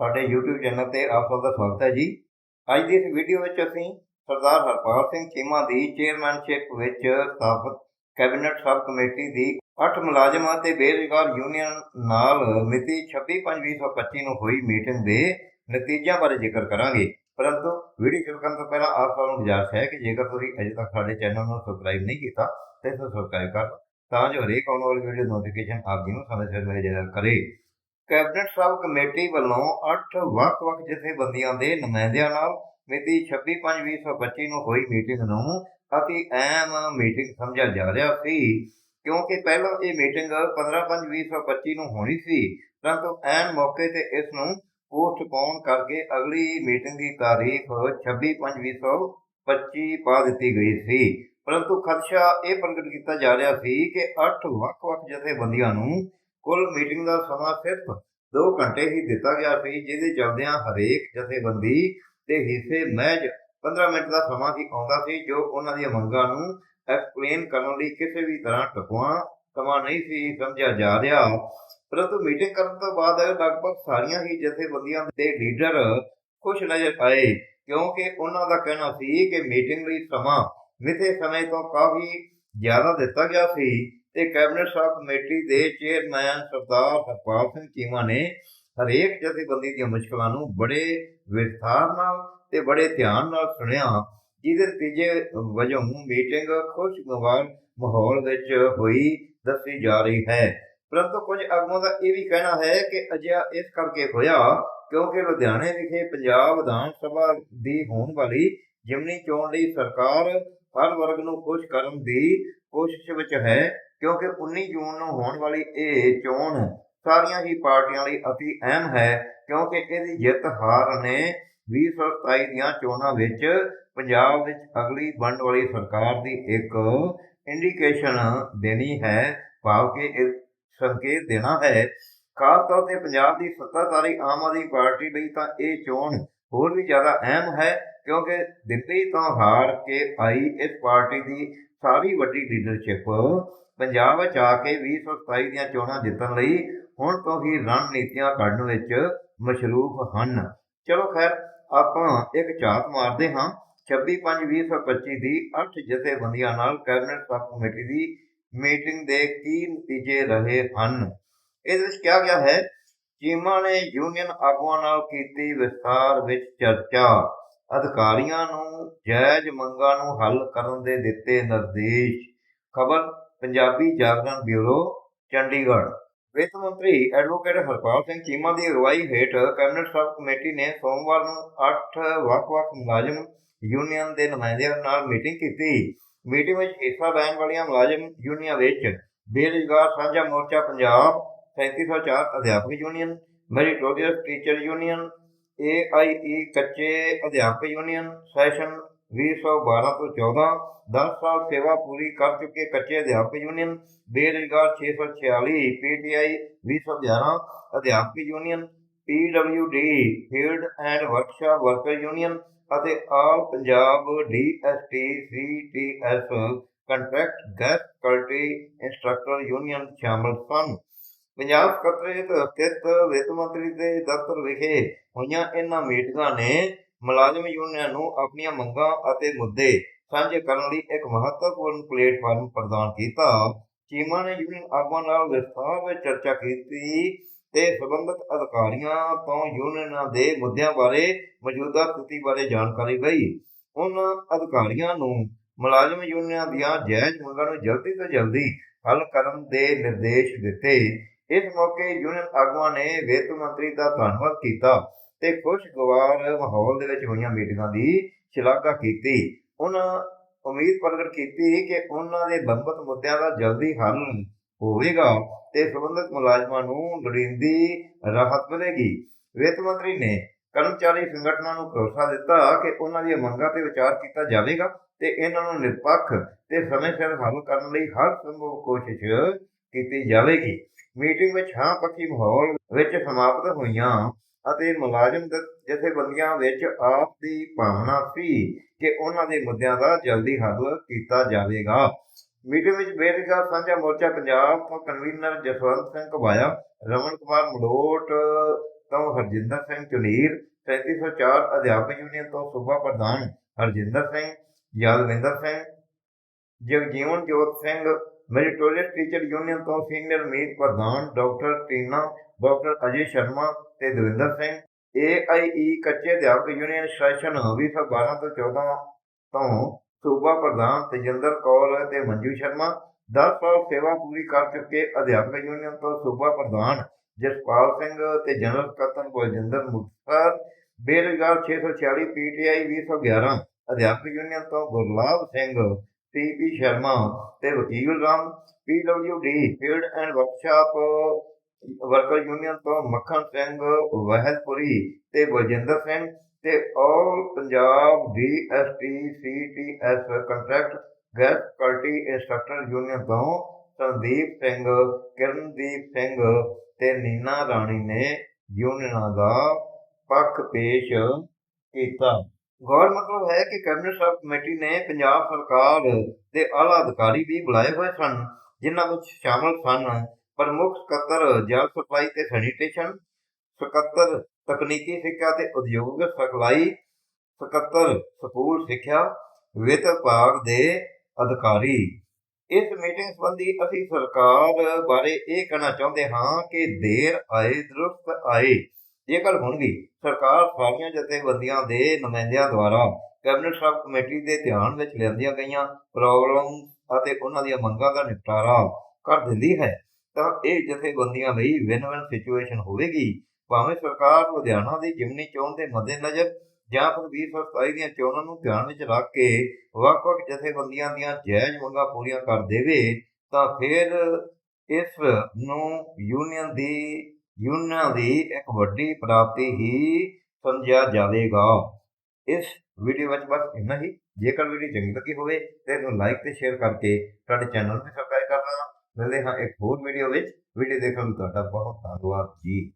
ਸਾਡੇ YouTube channel ਤੇ ਆਪ ਸਭ ਦਾ ਸਵਾਗਤ ਹੈ ਜੀ। ਅੱਜ ਦੀ ਇਸ ਵੀਡੀਓ ਵਿੱਚ ਅਸੀਂ ਸਰਦਾਰ ਹਰਪਾਲ ਸਿੰਘ ਚੀਮਾ ਦੀ ਚੇਅਰਮੈਨਸ਼ਿਪ ਵਿੱਚ ਸਥਾਪਿਤ ਕੈਬਨਿਟ ਸਬ ਕਮੇਟੀ ਦੀ 8 ਮੁਲਾਜ਼ਮਾਂ ਤੇ ਬੇਰੁਜ਼ਗਾਰ ਯੂਨੀਅਨ ਨਾਲ ਮਿਤੀ 26/5/2025 ਨੂੰ ਹੋਈ ਮੀਟਿੰਗ ਦੇ ਨਤੀਜਿਆਂ ਬਾਰੇ ਜ਼ਿਕਰ ਕਰਾਂਗੇ। ਪਰੰਤੂ ਵੀਡੀਓ ਸ਼ੁਰੂ ਕਰਨ ਤੋਂ ਪਹਿਲਾਂ ਆਪ ਸਭ ਨੂੰ ਗੁਜ਼ਾਰਿਸ਼ ਹੈ ਕਿ ਜੇਕਰ ਤੁਸੀਂ ਅਜੇ ਤੱਕ ਸਾਡੇ ਚੈਨਲ ਨੂੰ ਸਬਸਕ੍ਰਾਈਬ ਨਹੀਂ ਕੀਤਾ, ਤਾਂ ਇਸ ਨੂੰ ਸਬਸਕ੍ਰਾਈਬ ਕਰ ਲਓ, ਤਾਂ ਜੋ ਹਰੇਕ ਆਉਣ ਵਾਲੀ ਵੀਡੀਓ ਨੋਟੀਫਿਕੇਸ਼ਨ ਆਪ ਜੀ ਨੂੰ ਸਮੇਂ ਸਿਰ ਮਿਲ ਜਾਇਆ ਕਰੇ। ਕੈਬਨਿਟ ਸਭ ਕਮੇਟੀ ਵੱਲੋਂ 8 ਵੱਖ-ਵੱਖ ਜਥੇਬੰਦੀਆਂ ਦੇ ਨੁਮਾਇੰਦਿਆਂ ਨਾਲ ਮਿਤੀ 26/5/2025 ਨੂੰ ਹੋਈ ਮੀਟਿੰਗ ਨੂੰ ਅਤੀ ਅਹਿਮ ਮੀਟਿੰਗ ਸਮਝਿਆ ਜਾ ਰਿਹਾ ਸੀ, ਕਿਉਂਕਿ ਪਹਿਲਾਂ ਇਹ ਮੀਟਿੰਗ 15/5/2025 ਨੂੰ ਹੋਣੀ ਸੀ, ਪਰੰਤੂ ਐਨ ਮੌਕੇ ਤੇ ਇਸ ਨੂੰ ਪੋਸਟਪੋਨ ਕਰਕੇ ਅਗਲੀ ਮੀਟਿੰਗ ਦੀ ਤਾਰੀਖ 26/5/2025 ਪਾ ਦਿੱਤੀ ਗਈ ਸੀ। ਪਰੰਤੂ ਖਦਸ਼ਾ ਇਹ ਪ੍ਰਗਟ ਕੀਤਾ ਜਾ ਰਿਹਾ ਸੀ ਕਿ 8 ਵੱਖ-ਵੱਖ ਜਥੇਬੰਦੀਆਂ ਨੂੰ ਕੁੱਲ ਮੀਟਿੰਗ ਦਾ ਸਮਾਂ ਸਿਰਫ 2 ਘੰਟੇ ਹੀ ਦਿੱਤਾ ਗਿਆ ਸੀ, ਜਿਹਦੇ ਚਲਦਿਆਂ ਹਰੇਕ ਜਥੇਬੰਦੀ ਦੇ ਹਿੱਸੇ ਮਹਿਜ 15 ਮਿੰਟ ਦਾ ਸਮਾਂ ਹੀ ਆਉਂਦਾ ਸੀ, ਜੋ ਉਹਨਾਂ ਦੀਆਂ ਮੰਗਾਂ ਨੂੰ ਐਕਸਪਲੇਨ ਕਰਨ ਲਈ ਕਿਸੇ ਵੀ ਤਰ੍ਹਾਂ ਟਕਵਾ ਸਮਾਂ ਨਹੀਂ ਸੀ ਸਮਝਿਆ ਜਾ ਰਿਹਾ। ਪਰੰਤੂ ਮੀਟਿੰਗ ਕਰਨ ਤੋਂ ਬਾਅਦ ਲਗਭਗ ਸਾਰੀਆਂ ਹੀ ਜਥੇਬੰਦੀਆਂ ਦੇ ਲੀਡਰ ਖੁਸ਼ ਨਜ਼ਰ ਆਏ, ਕਿਉਂਕਿ ਉਹਨਾਂ ਦਾ ਕਹਿਣਾ ਸੀ ਕਿ ਮੀਟਿੰਗ ਲਈ ਸਮਾਂ ਮਿੱਥੇ ਸਮੇਂ ਤੋਂ ਕਾਫੀ ਜ਼ਿਆਦਾ ਦਿੱਤਾ ਗਿਆ ਸੀ। ਤੇ ਕੈਬਨਿਟ ਸਬ ਕਮੇਟੀ ਦੇ ਚੇਅਰਮੈਨ ਸਰਦਾਰ ਹਰਪਾਲ ਸਿੰਘ ਚੀਮਾ ਨੇ ਹਰੇਕ ਜਥੇਬੰਦੀ ਦੀਆਂ ਮੁਸ਼ਕਲਾਂ ਨੂੰ ਬੜੇ ਵਿਸਥਾਰ ਨਾਲ ਤੇ ਬੜੇ ਧਿਆਨ ਨਾਲ ਸੁਣਿਆ, ਜਿਹਦੇ ਨਤੀਜੇ ਵਜੋਂ ਮੀਟਿੰਗ ਖੁਸ਼ਗਵਾਰ ਮਾਹੌਲ ਵਿੱਚ ਹੋਈ ਦੱਸੀ ਜਾ ਰਹੀ ਹੈ। ਪਰੰਤੂ ਕੁਝ ਆਗੂਆਂ ਦਾ ਇਹ ਵੀ ਕਹਿਣਾ ਹੈ ਕਿ ਅਜਿਹਾ ਇਸ ਕਰਕੇ ਹੋਇਆ ਕਿਉਂਕਿ ਲੁਧਿਆਣੇ ਵਿਖੇ ਪੰਜਾਬ ਵਿਧਾਨ ਸਭਾ ਦੀ ਹੋਣ ਵਾਲੀ ਜਿਮਨੀ ਚੋਣ ਲਈ ਸਰਕਾਰ ਹਰ ਵਰਗ ਨੂੰ ਖੁਸ਼ ਕਰਨ ਦੀ ਕੋਸ਼ਿਸ਼ ਵਿੱਚ ਹੈ। ਕਿਉਂਕਿ 19 ਜੂਨ ਨੂੰ ਹੋਣ ਵਾਲੀ ਇਹ ਚੋਣ ਸਾਰੀਆਂ ਹੀ ਪਾਰਟੀਆਂ ਲਈ ਅਤੀ ਅਹਿਮ ਹੈ, ਕਿਉਂਕਿ ਇਹਦੀ ਜਿੱਤ ਹਾਰ ਨੇ 2027 ਦੀਆਂ ਚੋਣਾਂ ਵਿੱਚ ਪੰਜਾਬ ਵਿੱਚ ਅਗਲੀ ਬਣਨ ਵਾਲੀ ਸਰਕਾਰ ਦੀ ਇੱਕ ਇੰਡੀਕੇਸ਼ਨ ਦੇਣੀ ਹੈ, ਭਾਵ ਕਿ ਇਹ ਸੰਕੇਤ ਦੇਣਾ ਹੈ। ਖਾਸ ਤੌਰ ਤੇ ਪੰਜਾਬ ਦੀ ਸੱਤਾਧਾਰੀ ਆਮ ਆਦਮੀ ਪਾਰਟੀ ਲਈ ਤਾਂ ਇਹ ਚੋਣ ਹੋਰ ਵੀ ਜ਼ਿਆਦਾ ਅਹਿਮ ਹੈ, ਕਿਉਂਕਿ ਦਿੱਲੀ ਤੋਂ ਹਾਰ ਕੇ ਆਈ ਇਸ ਪਾਰਟੀ ਦੀ ਸਾਰੀ ਵੱਡੀ ਲੀਡਰਸ਼ਿਪ ਪੰਜਾਬ ਵਿੱਚ ਆ ਕੇ 2027 ਦੀਆਂ ਚੋਣਾਂ ਜਿੱਤਣ ਲਈ ਹੁਣ ਤੋਂ ਹੀ ਰਣਨੀਤੀਆਂ ਕੱਢਣ ਵਿੱਚ ਮਸ਼ਰੂਫ ਹਨ। ਚਲੋ ਖੈਰ, ਆਪਾਂ ਇੱਕ ਝਾਤ ਮਾਰਦੇ ਹਾਂ। 26/5/2025 ਦੀ 8 ਜਥੇਬੰਦੀਆਂ ਨਾਲ ਕੈਬਨਿਟ ਸਬ ਕਮੇਟੀ ਦੀ ਮੀਟਿੰਗ ਦੇ ਕੀ ਨਤੀਜੇ ਰਹੇ ਹਨ? ਇਹਦੇ ਵਿੱਚ ਕਿਹਾ ਗਿਆ ਹੈ ਚੀਮਾ ਨੇ ਯੂਨੀਅਨ ਆਗੂਆਂ ਨਾਲ ਕੀਤੀ ਵਿਸਥਾਰ ਵਿੱਚ ਚਰਚਾ। ਅਧਿਕਾਰੀਆਂ ਨੂੰ ਜਾਇਜ਼ ਮੰਗਾਂ ਨੂੰ ਹੱਲ ਕਰਨ ਦੇ ਦਿੱਤੇ ਨਿਰਦੇਸ਼। ਖਬਰ, ਪੰਜਾਬੀ ਜਾਗਰਣ ਬਿਊਰੋ, ਚੰਡੀਗੜ੍ਹ। ਵਿੱਤ ਮੰਤਰੀ ਐਡਵੋਕੇਟ ਹਰਪਾਲ ਸਿੰਘ ਚੀਮਾ ਦੀ ਅਗਵਾਈ ਹੇਠ ਕੈਬਨਿਟ ਸਬ ਕਮੇਟੀ ਨੇ ਸੋਮਵਾਰ ਨੂੰ 8 ਵੱਖ-ਵੱਖ ਮੁਲਾਜ਼ਮ ਯੂਨੀਅਨ ਦੇ ਨੁਮਾਇੰਦਿਆਂ ਨਾਲ ਮੀਟਿੰਗ ਕੀਤੀ। ਮੀਟਿੰਗ ਵਿੱਚ ਹਿੱਸਾ ਲੈਣ ਵਾਲੀਆਂ ਮੁਲਾਜ਼ਮ ਯੂਨੀਅਨਾਂ ਵਿੱਚ ਬੇਰੁਜ਼ਗਾਰ ਸਾਂਝਾ ਮੋਰਚਾ ਪੰਜਾਬ 3704 ਅਧਿਆਪਕ union meritorious teacher union AIE ਕੱਚੇ ਅਧਿਆਪਕ ਯੂਨੀਅਨ ਸੈਸ਼ਨ 2012 ਤੋਂ 14 10 ਸਾਲ ਸੇਵਾ ਪੂਰੀ ਕਰ ਚੁੱਕੇ ਕੱਚੇ ਅਧਿਆਪਕ ਯੂਨੀਅਨ, ਬੇਰੁਜ਼ਗਾਰ 646 ਪੀਟੀਆਈ 2011 ਅਧਿਆਪਕ union PWD field and workshop worker union ਅਤੇ all Punjab DST CTS contract guest faculty instructor union ਸ਼ਾਮਲ ਸਨ। ਪੰਜਾਬ ਸਕੱਤਰੇਤ ਸਥਿਤ ਵਿੱਤ ਮੰਤਰੀ ਦੇ ਦਫ਼ਤਰ ਵਿਖੇ ਹੋਈਆਂ ਇਹਨਾਂ ਮੀਟਿੰਗਾਂ ਨੇ ਮੁਲਾਜ਼ਮ ਯੂਨੀਅਨ ਨੂੰ ਆਪਣੀਆਂ ਮੰਗਾਂ ਅਤੇ ਮੁੱਦੇ ਸਾਂਝੇ ਕਰਨ ਲਈ ਇੱਕ ਮਹੱਤਵਪੂਰਨ ਪਲੇਟਫਾਰਮ ਪ੍ਰਦਾਨ ਕੀਤਾ। ਚੀਮਾ ਨੇ ਯੂਨੀਅਨ ਆਗੂਆਂ ਨਾਲ ਵਿਸਥਾਰ ਵਿੱਚ ਚਰਚਾ ਕੀਤੀ ਤੇ ਸਬੰਧਤ ਅਧਿਕਾਰੀਆਂ ਤੋਂ ਯੂਨੀਅਨਾਂ ਦੇ ਮੁੱਦਿਆਂ ਬਾਰੇ ਮੌਜੂਦਾ ਸਥਿਤੀ ਬਾਰੇ ਜਾਣਕਾਰੀ ਲਈ। ਉਹਨਾਂ ਅਧਿਕਾਰੀਆਂ ਨੂੰ ਮੁਲਾਜ਼ਮ ਯੂਨੀਅਨਾਂ ਦੀਆਂ ਜਾਇਜ਼ ਮੰਗਾਂ ਨੂੰ ਜਲਦੀ ਤੋਂ ਜਲਦੀ ਹੱਲ ਕਰਨ ਦੇ ਨਿਰਦੇਸ਼ ਦਿੱਤੇ। ਇਸ ਮੌਕੇ ਯੂਨੀਅਨ ਆਗੂਆਂ ਨੇ ਵਿੱਤ ਮੰਤਰੀ ਦਾ ਧੰਨਵਾਦ ਕੀਤਾ ਤੇ ਖੁਸ਼ਗਵਾਰ ਮਾਹੌਲ ਦੇ ਵਿੱਚ ਹੋਈਆਂ ਮੀਟਿੰਗਾਂ ਦੀ ਸ਼ਲਾਘਾ ਕੀਤੀ। ਉਹਨਾਂ ਉਮੀਦ ਪ੍ਰਗਟ ਕੀਤੀ ਕਿ ਉਹਨਾਂ ਦੇ ਲੰਬਤ ਮੁੱਦਿਆਂ ਦਾ ਜਲਦੀ ਹੱਲ ਹੋਵੇਗਾ ਤੇ ਸੰਬੰਧਿਤ ਮੁਲਾਜ਼ਮਾਂ ਨੂੰ ਲੋੜੀਂਦੀ ਰਾਹਤ ਮਿਲੇਗੀ। ਵਿੱਤ ਮੰਤਰੀ ਨੇ ਕਰਮਚਾਰੀ ਸੰਗਠਨਾਂ ਨੂੰ ਭਰੋਸਾ ਦਿੱਤਾ ਕਿ ਉਹਨਾਂ ਦੀਆਂ ਮੰਗਾਂ ਤੇ ਵਿਚਾਰ ਕੀਤਾ ਜਾਵੇਗਾ ਤੇ ਇਹਨਾਂ ਨੂੰ ਨਿਰਪੱਖ ਤੇ ਸਮੇਂ ਸਿਰ ਹੱਲ ਕਰਨ ਲਈ ਹਰ ਸੰਭਵ ਕੋਸ਼ਿਸ਼ ਕੀਤੀ ਜਾਵੇਗੀ। ਮੀਟਿੰਗ ਵਿੱਚ ਹਾਂ ਪੱਖੀ ਮਾਹੌਲ ਵਿੱਚ ਸਮਾਪਤ ਹੋਈਆਂ ਅਤੇ ਮੁਲਾਜ਼ਮ ਜਥੇਬੰਦੀਆਂ ਵਿੱਚ ਆਪ ਦੀ ਭਾਵਨਾ ਸੀ ਕਿ ਉਹਨਾਂ ਦੇ ਮੁੱਦਿਆਂ ਦਾ ਜਲਦੀ ਹੱਲ ਕੀਤਾ ਜਾਵੇਗਾ। ਮੀਟਿੰਗ ਵਿੱਚ ਬੇਰੁਜ਼ਗਾਰ ਸਾਂਝਾ ਮੋਰਚਾ ਪੰਜਾਬ ਤੋਂ ਕਨਵੀਨਰ ਜਸਵੰਤ ਸਿੰਘ ਘਬਾਇਆ, ਰਮਨ ਕੁਮਾਰ ਮਲੋਟ ਤੋਂ ਹਰਜਿੰਦਰ ਸਿੰਘ ਚੁਨੀਰ 3704 ਅਧਿਆਪਕ ਯੂਨੀਅਨ ਤੋਂ ਸੂਬਾ ਪ੍ਰਧਾਨ Harjinder Singh, Yadvinder Singh Jagjivan Jot Singh meritorious teacher union ਤੋਂ ਸੀਨੀਅਰ ਮੀਤ ਪ੍ਰਧਾਨ ਡਾਕਟਰ ਟੀਨਾ, ਡਾਕਟਰ ਅਜੇ ਸ਼ਰਮਾ ਤੇ ਦਵਿੰਦਰ ਸਿੰਘ, ਏਆਈਈ ਕੱਚੇ ਅਧਿਆਪਕ ਯੂਨੀਅਨ ਸੈਸ਼ਨ 2012 ਤੋਂ 14 ਤੋਂ ਸੂਬਾ ਪ੍ਰਧਾਨ ਤੇਜਿੰਦਰ ਕੌਰ ਤੇ ਮੰਜੂ ਸ਼ਰਮਾ 10 ਸਾਲ ਸੇਵਾ ਪੂਰੀ ਕਰ ਚੁੱਕੇ ਅਧਿਆਪਕ ਯੂਨੀਅਨ ਤੋਂ ਸੂਬਾ ਪ੍ਰਧਾਨ ਜਸਪਾਲ ਸਿੰਘ ਤੇ ਜਨਰਲ ਸਕੱਤਰ ਬਲਜਿੰਦਰ ਮੁਖਤਰ ਬੇਰੁਜ਼ਗਾਰ 646 ਪੀਟੀਆਈ 2011 ਅਧਿਆਪਕ ਯੂਨੀਅਨ ਤੋਂ ਗੁਰਲਾਬ ਸਿੰਘ ਪੀਪੀ ਸ਼ਰਮਾ ਤੇ Vakil Ram PWD field and workshop worker union ਤੋਂ ਮੱਖਣ ਸਿੰਘ ਵਹਿਦਪੁਰੀ ਤੇ ਬਲਜਿੰਦਰ ਸਿੰਘ ਤੇ all Punjab DST CTS contract guest faculty instructor union ਤੋਂ ਸੰਦੀਪ ਸਿੰਘ, ਕਿਰਨਦੀਪ ਸਿੰਘ ਤੇ ਨੀਨਾ ਰਾਣੀ ਨੇ ਯੂਨੀਅਨਾਂ ਦਾ ਪੱਖ ਪੇਸ਼ ਕੀਤਾ। ਗੌਰ ਮਤਲਬ ਹੈ ਕਿ ਕੈਬਨਿਟ ਸਬ ਕਮੇਟੀ ਨੇ ਪੰਜਾਬ ਸਰਕਾਰ ਦੇ ਆਲਾ ਅਧਿਕਾਰੀ ਵੀ ਬੁਲਾਏ ਹੋਏ ਸਨ, ਜਿਨ੍ਹਾਂ ਵਿੱਚ ਸ਼ਾਮਲ ਸਨ ਪ੍ਰਮੁੱਖ ਸਕੱਤਰ ਜਲ ਸਪਲਾਈ ਤੇ ਸੈਨੀਟੇਸ਼ਨ, ਸਕੱਤਰ ਤਕਨੀਕੀ ਸਿੱਖਿਆ ਤੇ ਉਦਯੋਗਿਕ ਸਿਖਲਾਈ ਸਕੱਤਰ ਸਕੂਲ ਸਿੱਖਿਆ, ਵਿੱਤ ਵਿਭਾਗ ਦੇ ਅਧਿਕਾਰੀ। ਇਸ ਮੀਟਿੰਗ ਸੰਬੰਧੀ ਅਸੀਂ ਸਰਕਾਰ ਬਾਰੇ ਇਹ ਕਹਿਣਾ ਚਾਹੁੰਦੇ ਹਾਂ ਕਿ ਦੇਰ ਆਏ, ਦਰੁਸਤ ਆਏ। ਜੇਕਰ ਗੱਲ ਹੁਣ ਵੀ ਸਰਕਾਰ ਸਾਰੀਆਂ ਜਥੇਬੰਦੀਆਂ ਦੇ ਨੁਮਾਇੰਦਿਆਂ ਦੁਆਰਾ ਕੈਬਨਿਟ ਸਬ ਕਮੇਟੀ ਦੇ ਧਿਆਨ ਵਿੱਚ ਲਿਆਂਦੀਆਂ ਗਈਆਂ ਪ੍ਰੋਬਲਮ ਅਤੇ ਉਹਨਾਂ ਦੀਆਂ ਮੰਗਾਂ ਦਾ ਨਿਪਟਾਰਾ ਕਰ ਦਿੰਦੀ ਹੈ, ਤਾਂ ਇਹ ਜਥੇਬੰਦੀਆਂ ਲਈ ਵਿਨ-ਵਿਨ ਸਿਚੁਏਸ਼ਨ ਹੋਵੇਗੀ। ਭਾਵੇਂ ਸਰਕਾਰ ਲੁਧਿਆਣਾ ਦੀ ਜਿਮਨੀ ਚੋਣ ਦੇ ਮੱਦੇਨਜ਼ਰ ਜਾਂ ਫਿਰ 2027 ਦੀਆਂ ਚੋਣਾਂ ਨੂੰ ਧਿਆਨ ਵਿੱਚ ਰੱਖ ਕੇ ਵੱਖ-ਵੱਖ ਜਥੇਬੰਦੀਆਂ ਦੀਆਂ ਜਾਇਜ਼ ਮੰਗਾਂ ਪੂਰੀਆਂ ਕਰ ਦੇਵੇ, ਤਾਂ ਫਿਰ ਇਸ ਨੂੰ ਯੂਨੀਅਨ ਦੀ ਯੂਨੀਅਨਾਂ ਦੀ ਇੱਕ ਵੱਡੀ ਪ੍ਰਾਪਤੀ ਹੀ ਸਮਝਿਆ ਜਾਵੇਗਾ। ਇਸ ਵੀਡੀਓ ਵਿੱਚ ਬਸ ਇੰਨਾ ਹੀ। ਜੇਕਰ ਵੀਡੀਓ ਚੰਗੀ ਲੱਗੀ ਹੋਵੇ ਤਾਂ ਇਹਨੂੰ ਲਾਈਕ ਤੇ ਸ਼ੇਅਰ ਕਰਕੇ ਸਾਡੇ ਚੈਨਲ ਨੂੰ ਸਬਸਕ੍ਰਾਈਬ ਕਰਨਾ। ਮਿਲਦੇ ਹਾਂ ਇੱਕ ਹੋਰ ਵੀਡੀਓ ਵਿੱਚ। ਵੀਡੀਓ ਦੇਖਣ ਲਈ ਤੁਹਾਡਾ ਬਹੁਤ ਧੰਨਵਾਦ ਜੀ।